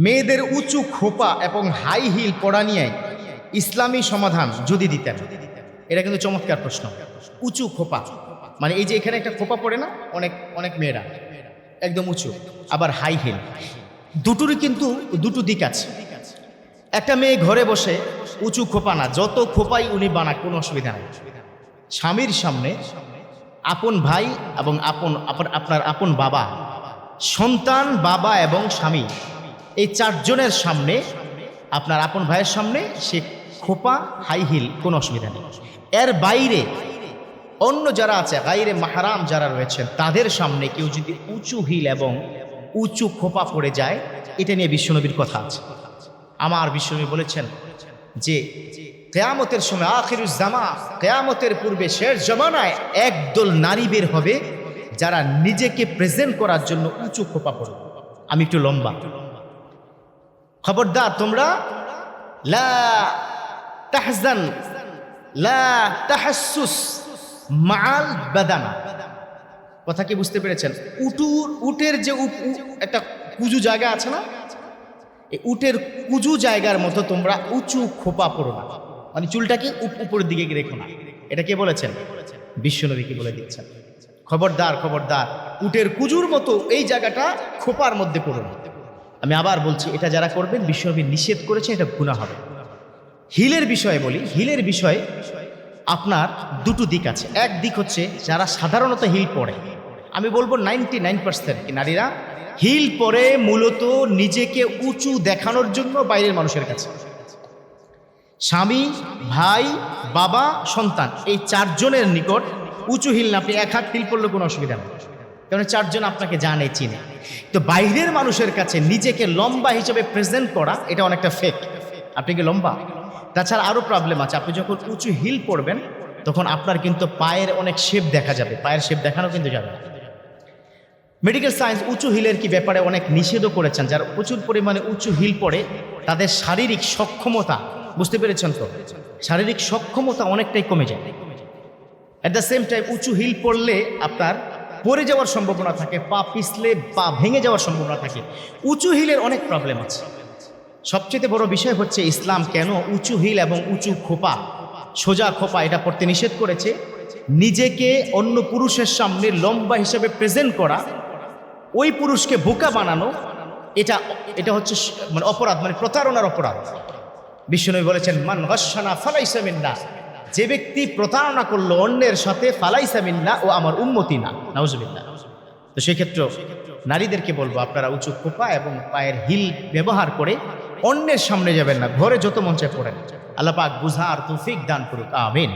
মেয়েদের উঁচু খোপা এবং হাই হিল পড়া নিয়ে ইসলামী সমাধান যদি দিতেন। এটা কিন্তু চমৎকার প্রশ্ন। উঁচু খোপা। মানে এই যে এখানে একটা খোপা পড়ে না? অনেক অনেক মেয়েরা। একদম উঁচু। আবার হাই হিল দুটোরই কিন্তু দুটো দিক আছে। একটা মেয়ে ঘরে বসে উঁচু খোপা না, যত খোপাই উনি বানাক, কোনো অসুবিধা নেই। স্বামীর সামনে আপন ভাই এবং আপন- আপনার আপন বাবা, সন্তান, বাবা এবং স্বামী এই চারজনের সামনে, আপনার আপন ভাইয়ের সামনে সে খোপা হাই হিল, কোনো অসুবিধা নেই। এর বাইরে অন্য যারা আছে গাইরে মাহারাম যারা রয়েছেন, তাদের সামনে কেউ যদি উঁচু হিল এবং উঁচু খোপা পড়ে যায়, এটা নিয়ে বিশ্বনবীর কথা আছে। আমার বিশ্বনবী বলেছেন যে, কেয়ামতের সময় আখিরুজ্জামা কেয়ামতের পূর্বে শেষ জমানায় একদল নারী বের হবে যারা নিজেকে প্রেজেন্ট করার জন্য উঁচু খোপা পড়বে। আমি একটু লম্বা। খবরদার, তোমরা লা তাহজান, লা তাহাসুস মাল বাদানা। কথা কি বুঝতে পেরেছেন? উটুর উটের যে একটা কুজু জায়গা আছে না? এই উটের কুজু জায়গার মতো তোমরা উঁচু খোপা পড়ো না। মানে চুলটাকে উপ- উপরের দিকে রেখো না। এটা কে বলেছেন? বিশ্বনবী কি বলে দিচ্ছেন। খবরদার খবরদার, উটের কুজুর মতো এই জায়গাটা খোপার মধ্যে পড়ো না। আমি আবার বলছি, এটা যারা করবেন, বিশ্বনবী নিষেধ করেছে এটা গুণা হবে। হিলের বিষয়ে বলি, হিলের বিষয়ে আপনার দুটো দিক আছে। এক দিক হচ্ছে, যারা সাধারণত হিল পরে আমি বলব নাইনটি নাইন পার্সেন্ট নারীরা, হিল পরে মূলত নিজেকে উঁচু দেখানোর জন্য বাইরের মানুষের কাছে। স্বামী, ভাই, বাবা, সন্তান, এই চারজনের নিকট উঁচু হিল না, আপনি এক হাত হিল পড়লে কোনো অসুবিধা নেই। কারণ চারজন আপনাকে জানে, চিনে। তো বাইরের মানুষের কাছে নিজেকে লম্বা হিসেবে প্রেজেন্ট করা, এটা অনেকটা ফেক আপনি কি লম্বা? তাছাড়া আরও প্রবলেম আছে। আপনি যখন উঁচু হিল পড়বেন, তখন আপনার কিন্তু পায়ের অনেক শেপ দেখা যাবে। পায়ের শেপ দেখানো কিন্তু যাবে মেডিকেল সায়েন্স উঁচু হিলের কি ব্যাপারে অনেক নিষেধও করেছেন। যারা প্রচুর পরিমাণে উঁচু হিল পড়ে, তাদের শারীরিক সক্ষমতা, বুঝতে পেরেছেন তো? শারীরিক সক্ষমতা অনেকটাই কমে যায়। অ্যাট দ্য সেম টাইম উঁচু হিল পড়লে আপনার পড়ে যাওয়ার সম্ভাবনা থাকে, পা পিছলে পা ভেঙে যাওয়ার সম্ভাবনা থাকে। উঁচু হিলের অনেক প্রবলেম আছে। সবচেয়ে বড় বিষয় হচ্ছে ইসলাম কেন উঁচু হিল এবং উঁচু খোপা, সোজা খোপা এটা পড়তে নিষেধ করেছে। নিজেকে অন্য পুরুষের সামনে লম্বা হিসেবে প্রেজেন্ট করা, ওই পুরুষকে বোকা বানানো, এটা এটা হচ্ছে মানে অপরাধ মানে প্রতারণার অপরাধ। বিষ্ণু বলেছেন, মান গসানা ফালাইসামিন্না যে ব্যক্তি প্রতারণা করল অন্যের সাথে ফালাইসামিন্না ও আমার উন্মতি না। নাউজবিল্লা তো সেক্ষেত্রে নারীদেরকে বলব, আপনারা উঁচু খোপা এবং পায়ের হিল ব্যবহার করে অন্যের সামনে যাবেন না, ঘরে যত মঞ্চে পড়েন। আল্লাপাক বুঝা বুঝার তৌফিক দান করুক, আমিন।